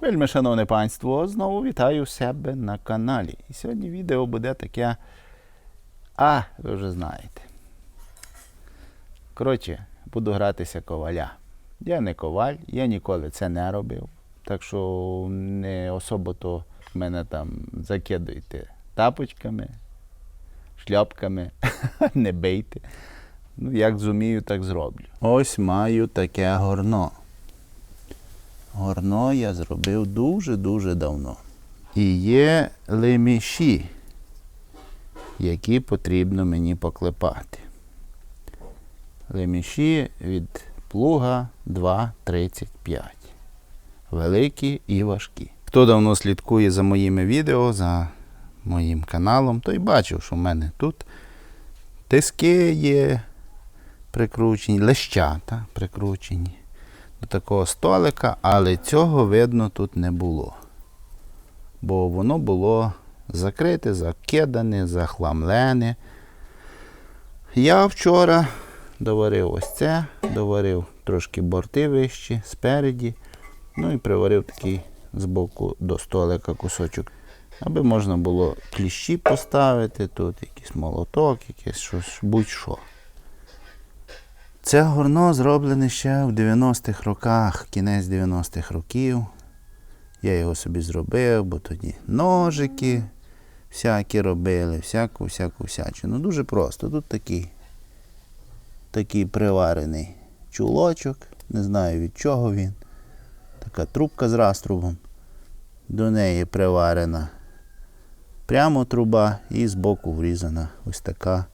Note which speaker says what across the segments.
Speaker 1: Вельми шановне панство, знову вітаю себе на каналі. І сьогодні відео буде таке. А, ви вже знаєте. Коротше, буду гратися коваля. Я не коваль, я ніколи це не робив. Так що не особо то мене там закидуйте тапочками, шляпками, не бийте. Ну, як зумію, так зроблю. Ось маю таке горно. Горно я зробив дуже-дуже давно. І є леміші, які потрібно мені поклепати. Леміші від плуга 2,35. Великі і важкі. Хто давно слідкує за моїми відео, за моїм каналом, той бачив, що в мене тут тиски є прикручені, лещата прикручені до такого столика, але цього видно тут не було. Бо воно було закрите, закидане, захламлене. Я вчора доварив ось це, доварив трошки борти вищі спереді, ну і приварив такий з боку до столика кусочок. Аби можна було кліщі поставити, тут якийсь молоток, якесь щось, будь-що. Це горно зроблене ще в 90-х роках, кінець 90-х років. Я його собі зробив, бо тоді ножики всякі робили, всяку всяку всячину. Ну дуже просто. Тут такий, такий приварений чулочок, не знаю від чого він. Така трубка з раструбом. До неї приварена прямо труба і збоку врізана ось така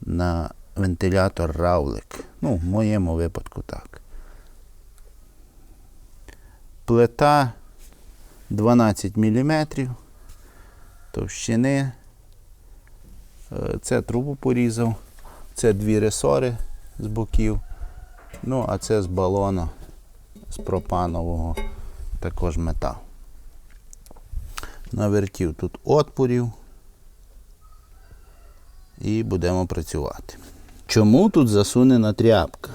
Speaker 1: на вентилятор равлик. Ну, в моєму випадку так. Плита 12 мм товщини. Е, Це трубу порізав. Це дві ресори з боків. Ну, а це з балона з пропанового також метал. Навертів тут отпорів і будемо працювати. Чому тут засунена тряпка?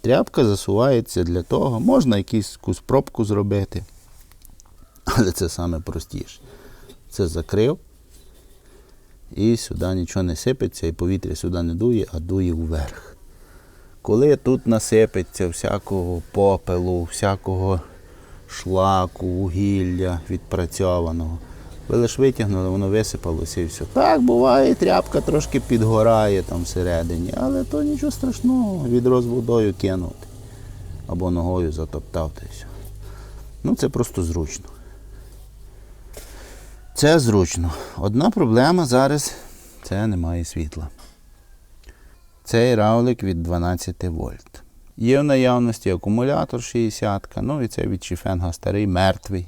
Speaker 1: Тряпка засувається для того, можна якусь пробку зробити, але це саме простіше. Це закрив і сюди нічого не сипеться, і повітря сюди не дує, а дує вверх. Коли тут насипеться всякого попелу, всякого шлаку, вугілля відпрацьованого, ви лише витягнули, воно висипалося і все. Так, буває, тряпка трошки підгорає там всередині, але то нічого страшного, відро з водою кинути. Або ногою затоптав. Ну, це просто зручно. Це зручно. Одна проблема зараз це немає світла. Цей равлик від 12 вольт. Є в наявності акумулятор 60, ну і це від Шіфенга старий, мертвий.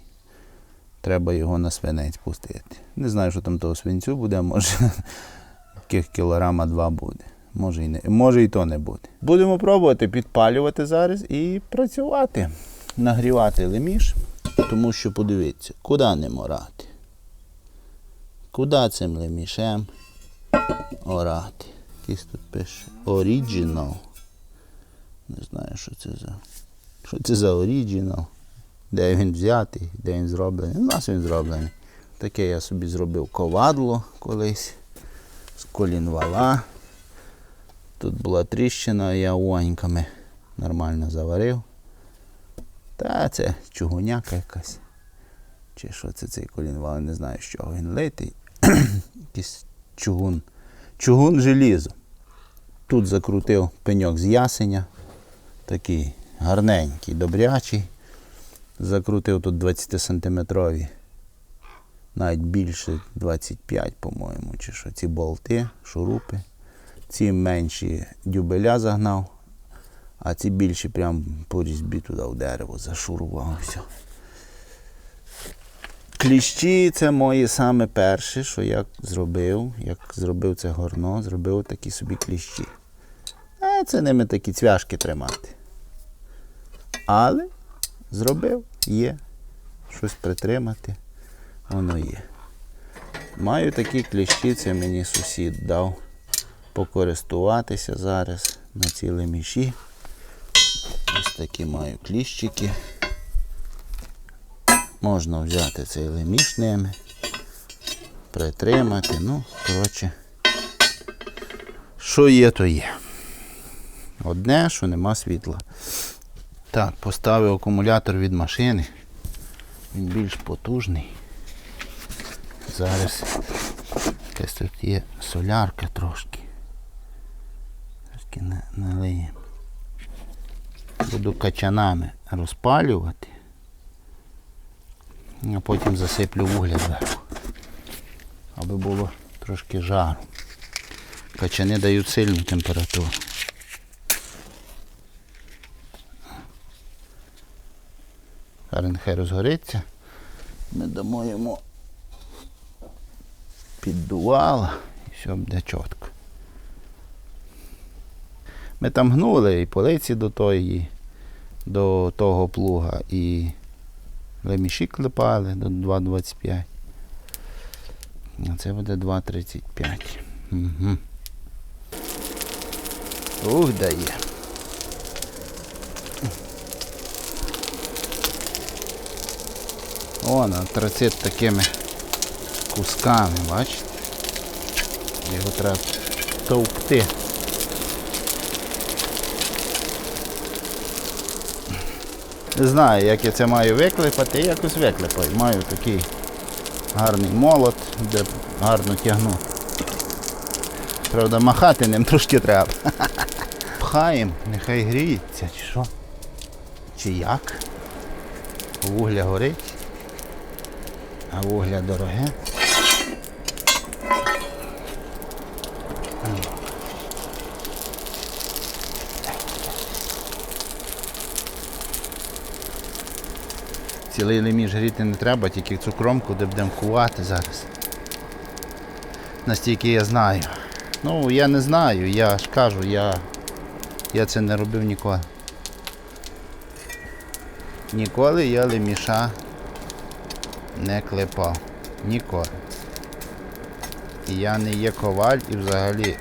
Speaker 1: Треба його на свинець пустити. Не знаю, що там того свинцю буде, може яких кілограма два буде. Може і, не, може і то не буде. Будемо пробувати підпалювати зараз і працювати, нагрівати леміш, тому що подивіться, куди не морати. Куди цим лемішем орати? Якийсь тут пише Original. Не знаю, що це за. Що це за Original. Де він взятий, де він зроблений. У нас він зроблений. Таке я собі зробив ковадло колись з колінвала. Тут була тріщина, я уаньками нормально заварив. Та це чугуняка якась. Чи що це цей колінвал, не знаю, з чого він литий. Якийсь чугун. Чугун желізо. Тут закрутив пеньок з ясеня. Такий гарненький, добрячий. Закрутив тут 20-сантиметрові, навіть більше 25, по-моєму, чи що. Ці болти, шурупи. Ці менші дюбеля загнав, а ці більші прям по різьбі туди в дерево зашурував. Все. Кліщі це мої саме перші, що я зробив. Як зробив це горно, зробив такі собі кліщі. А це ними такі цвяшки тримати. Але зробив, є. Щось притримати, воно є. Маю такі кліщі, це мені сусід дав покористуватися зараз на ці леміші. Ось такі маю кліщики. Можна взяти цей леміш ними, притримати. Ну, коротше, що є, то є. Одне, що нема світла. Так, поставив акумулятор від машини. Він більш потужний. Зараз якась тут є солярка трошки. Трошки на- налиємо. Буду качанами розпалювати. А потім засиплю вугля зверху. Аби було трошки жару. Качани дають сильну температуру. Нехай розгориться. Ми дамо йому піддувало і все буде чітко. Ми там гнули і полиці до тої, до того плуга, і леміші клепали до 2,25. А це буде 2,35. Угу. Ух, дає. О, антрацит такими кусками, бачите? Його треба товкти. Не знаю, як я це маю виклепати, якось виклепаю. Маю такий гарний молот, де гарно тягну. Правда, махати ним трошки треба. Пхаємо, нехай гріється, чи що? Чи як? Вугля горить, а вугля дороге. Цілий леміш гріти не треба, тільки цю кромку, де будемо кувати зараз. Настільки я знаю. Ну, я не знаю, я ж кажу, я, я це не робив ніколи. Ніколи я леміша не клепав. Ніколи. Я не є коваль і взагалі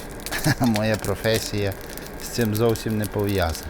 Speaker 1: моя професія з цим зовсім не пов'язана.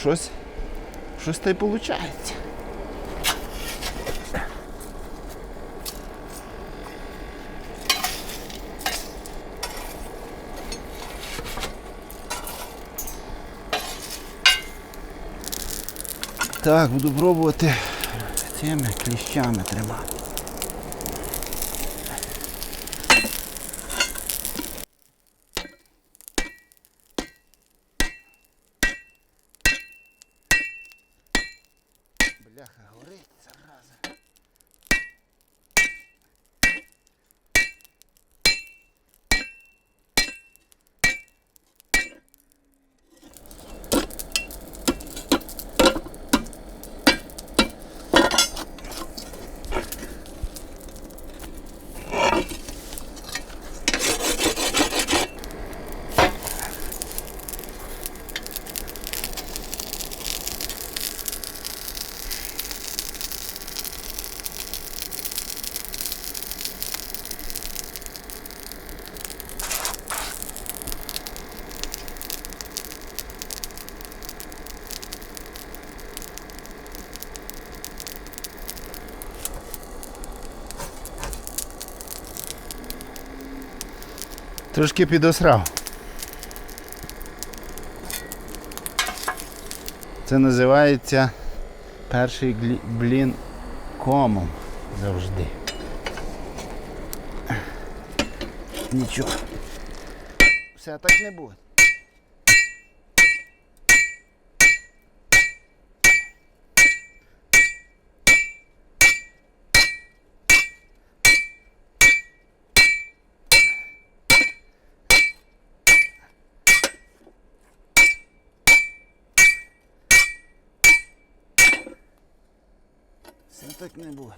Speaker 1: Щось, щось та й виходить. Так, буду пробувати цими кліщами тримати. Бляха, горить зараза. Трошки підосрав. Це називається перший блін комом завжди. Нічого. Все так не буде. Все так не буде.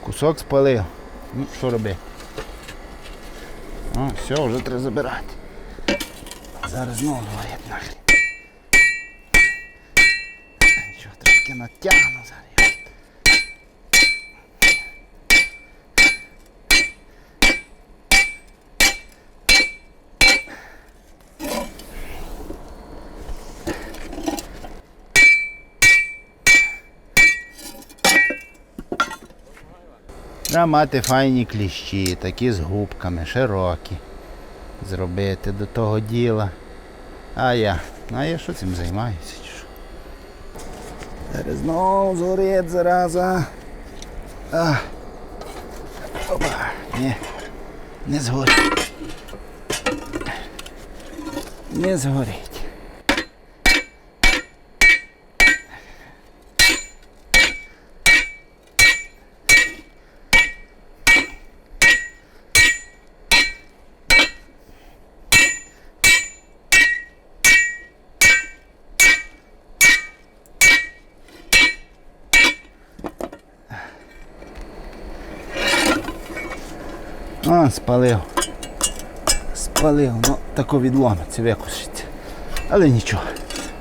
Speaker 1: Кусок спалив. Ну, що робити? О, все, вже треба забирати. Зараз знову говорять нахрен. Нічого, трошки натягну зараз. Треба мати файні кліщі, такі з губками, широкі. Зробити до того діла. А я. А я що цим займаюся? Чи? Зараз знову згорить зараза. А. Опа. Ні. Не згорить. Не згорить. Спалив. Спалив, ну тако відломиться, викуситься. Але нічого.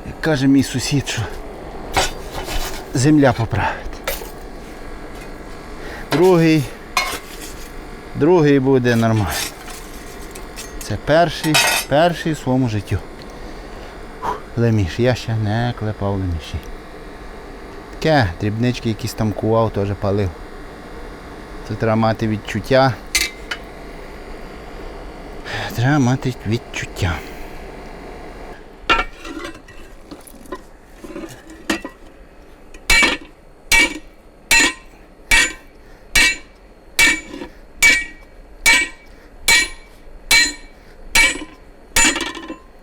Speaker 1: Як каже мій сусід, що земля поправить. Другий. Другий буде нормально. Це перший, перший в своєму життю. Леміш, я ще не клепав леміші. Таке, дрібнички якісь там кував, теж палив. Це треба мати відчуття. Треба мати відчуття.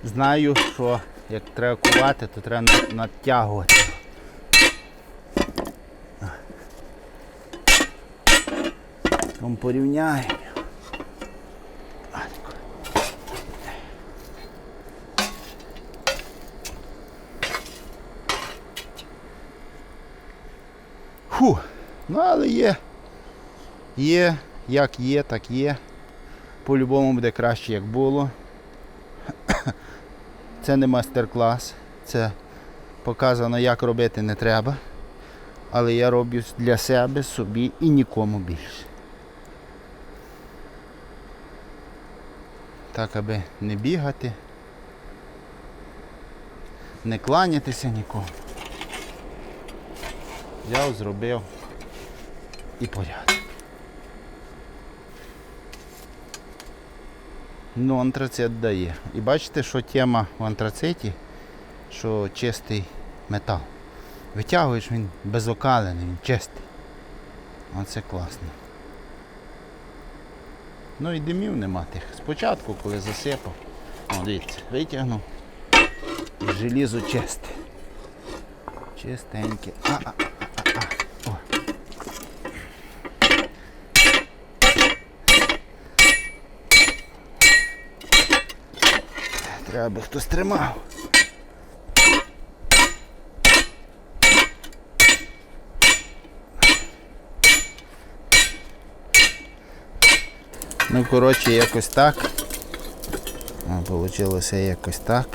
Speaker 1: Знаю, що як треба кувати, то треба на- натягувати. Там порівняємо. Ну але є. Є, як є, так є. По-любому буде краще, як було. Це не майстер-клас, це показано, як робити не треба. Але я роблю для себе, собі і нікому більше. Так, аби не бігати, не кланятися нікому. Взяв, зробив і порядок. Ну, антрацит дає. І бачите, що тема в антрациті, що чистий метал. Витягуєш він безокалений, він чистий. Оце класно. Ну і димів нема тих. Спочатку, коли засипав, о, дивіться, витягнув і желізо чисте. Чистеньке. А-а. Треба би хтось тримав. Ну, коротше, якось так. Вийшло якось так.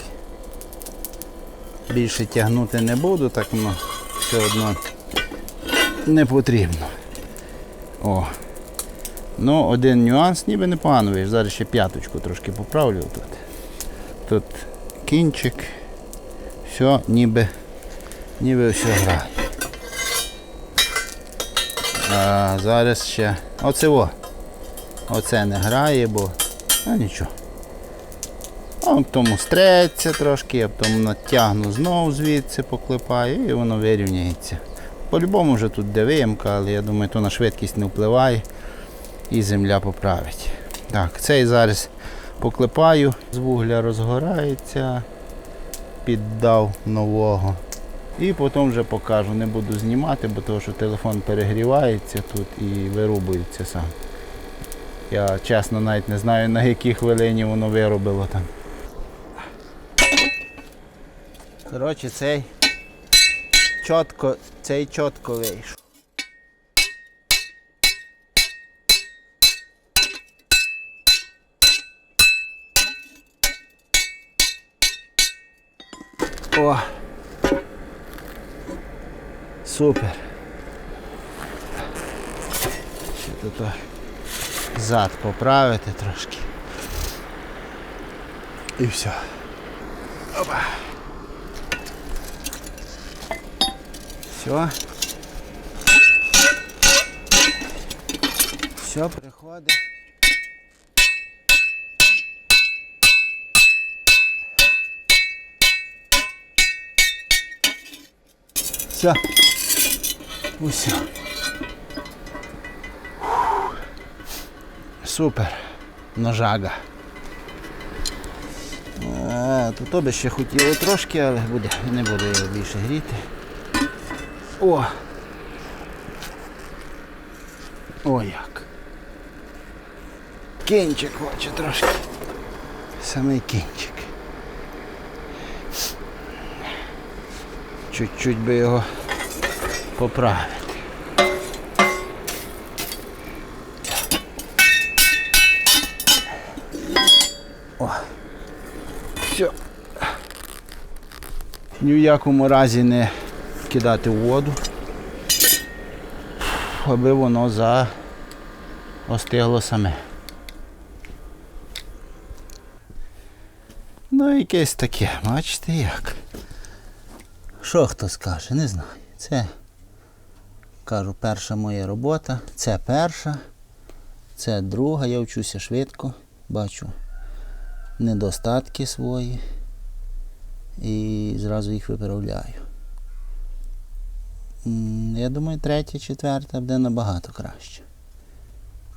Speaker 1: Більше тягнути не буду, так воно все одно не потрібно. О. Ну, один нюанс ніби непогано вийшов. Зараз ще п'яточку трошки поправлю тут. Тут кінчик. Все ніби ніби все грає. А зараз ще оце о. Оце не грає, бо ну нічого. А тому стреться трошки, я потім натягну знову звідси, поклепаю і воно вирівняється. По-любому вже тут де виємка, але я думаю, то на швидкість не впливає і земля поправить. Так, цей зараз поклепаю, з вугля розгорається, піддав нового. І потім вже покажу. Не буду знімати, бо того, що телефон перегрівається тут і вирубується сам. Я чесно навіть не знаю на якій хвилині воно виробило там. Коротше, цей чітко, цей чітко вийшов. О! Супер. Ще тут зад поправити трошки. І все. Опа. Все. Все, приходить. Все. Усе. Супер. Ножага. Тут то би ще хотіло трошки, але буде, не буду його більше гріти. О! О як. Кінчик хоче трошки. Самий кінчик. Чуть-чуть би його поправити. О. Все. Ні в якому разі не кидати в воду, аби воно за остигло саме. Ну, якесь таке, бачите як. Що хто скаже, не знаю. Це, кажу, перша моя робота. Це перша, це друга, я вчуся швидко, бачу недостатки свої і зразу їх виправляю. Я думаю, третя, четверта буде набагато краще.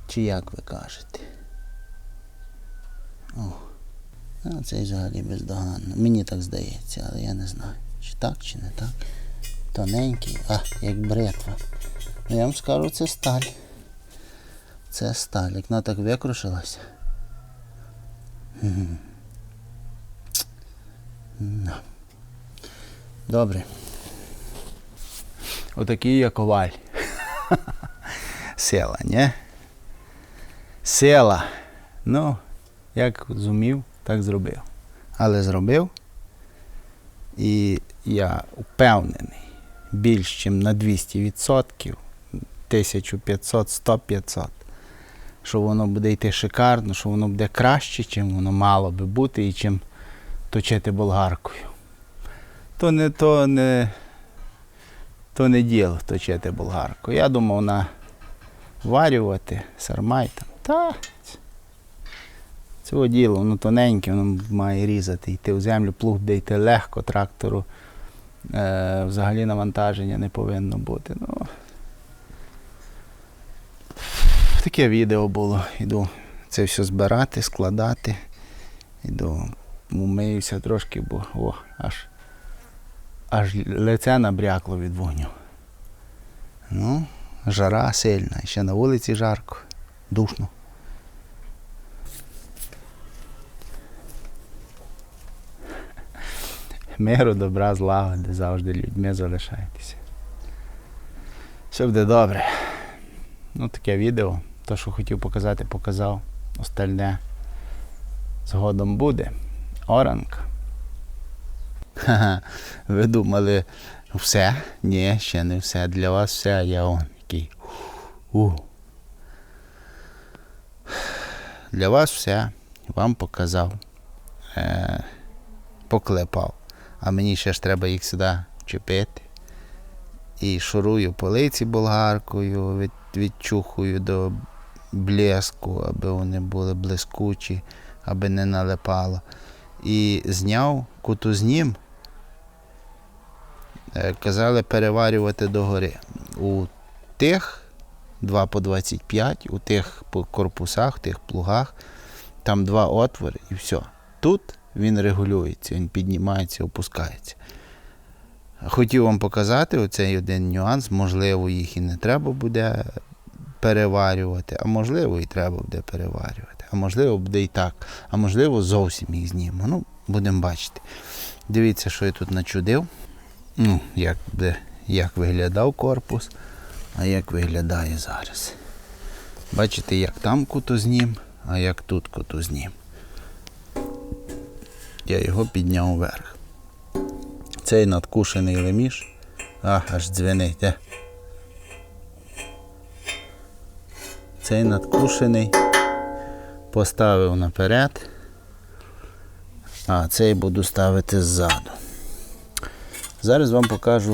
Speaker 1: Чи як ви кажете? О, а цей взагалі бездоганно. Мені так здається, але я не знаю. Чи так, чи не так. Тоненький, а, як бритва. Ну, я вам скажу, це сталь. Це сталь. Як вона так викрушилася. Добре. Отакий я коваль. Села, ні? Села. Ну, як зумів, так зробив. Але зробив. І я впевнений більш ніж на 200%, 1500, 100 500, що воно буде йти шикарно, що воно буде краще, чим воно мало би бути і чим точити болгаркою. То не то не, то не діло точити болгаркою. Я думав на варювати сармайтом. Та Цього діло, воно тоненьке, воно має різати, йти в землю, плуг буде йти легко, трактору е, взагалі навантаження не повинно бути. Ну, таке відео було. Іду це все збирати, складати. Іду, умиюся трошки, бо о, аж, аж лице набрякло від вогню. Ну, жара сильна, ще на вулиці жарко, душно. Миру, добра, злагоди, завжди людьми залишайтеся. Все буде добре. Ну, таке відео. То, що хотів показати, показав. Остальне згодом буде. Ха-ха. Ви думали, все? Ні, ще не все. Для вас все, я он який. У. Для вас все. Вам показав. Е, поклепав. А мені ще ж треба їх сюди вчепити. І шурую полиці болгаркою, від, відчухую до блеску, аби вони були блискучі, аби не налипало. І зняв кутузнім, е, казали переварювати догори. У тих 2 по 25, у тих корпусах, тих плугах, там два отвори і все. Тут він регулюється, він піднімається, опускається. Хотів вам показати оцей один нюанс. Можливо, їх і не треба буде переварювати, а можливо, і треба буде переварювати. А можливо, буде і так. А можливо, зовсім їх знімемо. Ну, будемо бачити. Дивіться, що я тут начудив. Ну, як, буде, як виглядав корпус, а як виглядає зараз. Бачите, як там кутознім, а як тут кутознім. Я його підняв вверх. Цей надкушений леміш. А, аж дзвенить. Де? Цей надкушений поставив наперед, а цей буду ставити ззаду. Зараз вам покажу,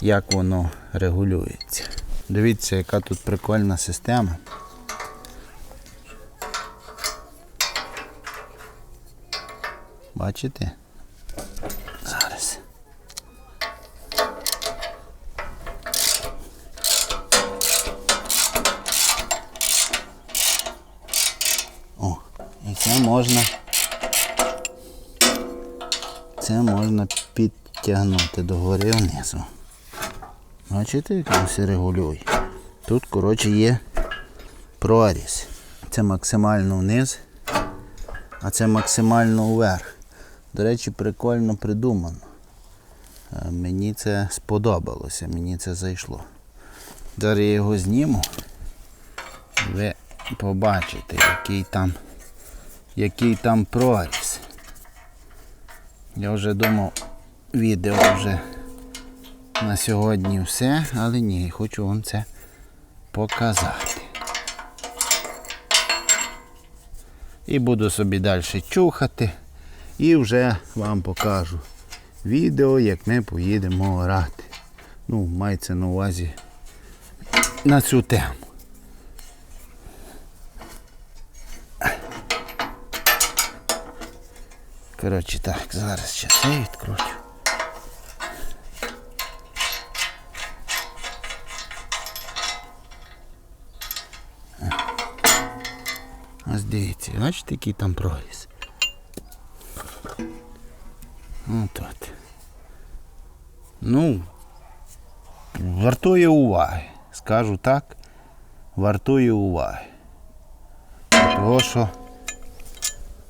Speaker 1: як воно регулюється. Дивіться, яка тут прикольна система. Бачите? Зараз. О, і це можна. Це можна підтягнути догори внизу. Бачите, як він все регулює. Тут, коротше, є проріз. Це максимально вниз, а це максимально вверх. До речі, прикольно придумано. Е, Мені це сподобалося, мені це зайшло. Зараз я його зніму. Ви побачите, який там, який там проріз. Я вже думав, відео вже на сьогодні все, але ні, хочу вам це показати. І буду собі далі чухати. І вже вам покажу відео, як ми поїдемо орати. Ну, мається на увазі на цю тему. Коротше так, зараз ще це відкручу. Ось дивіться, бачите, який там проріз. От от. Ну, вартує уваги. Скажу так, вартує уваги. Того, що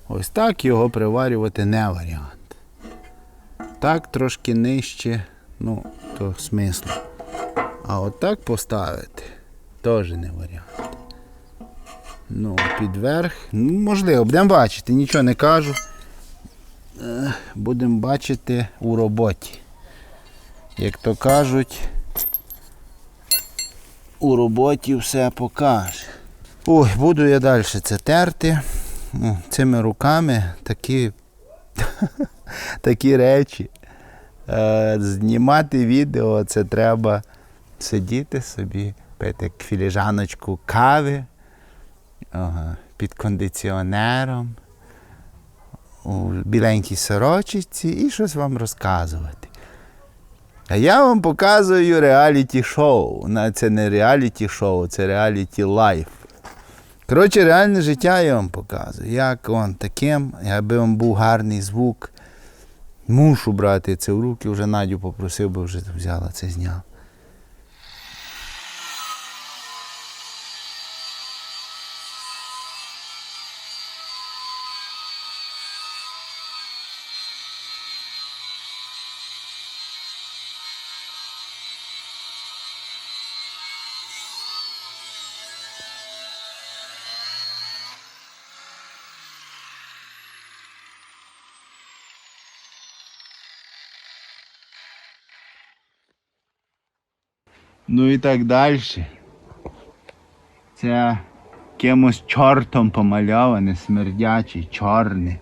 Speaker 1: ось так його приварювати не варіант. Так трошки нижче, ну, то смисло. А от так поставити теж не варіант. Ну, підверх. Ну, можливо, будемо бачити, нічого не кажу. Будемо бачити у роботі. Як то кажуть, у роботі все покаже. Ой, буду я далі це терти. Цими руками такі, такі речі. Е, Знімати відео це треба сидіти собі, пити філіжаночку кави ага, під кондиціонером, у біленькій сорочці і щось вам розказувати. А я вам показую реаліті шоу. Це не реаліті шоу, це реаліті лайф. Коротше, реальне життя я вам показую. Як он таким, аби вам був гарний звук. Мушу брати це в руки, вже Надю попросив, би вже взяла це зняла. Ну і так далі. Це кимось чортом помальоване, смердячий, чорний.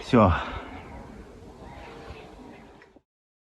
Speaker 1: Все,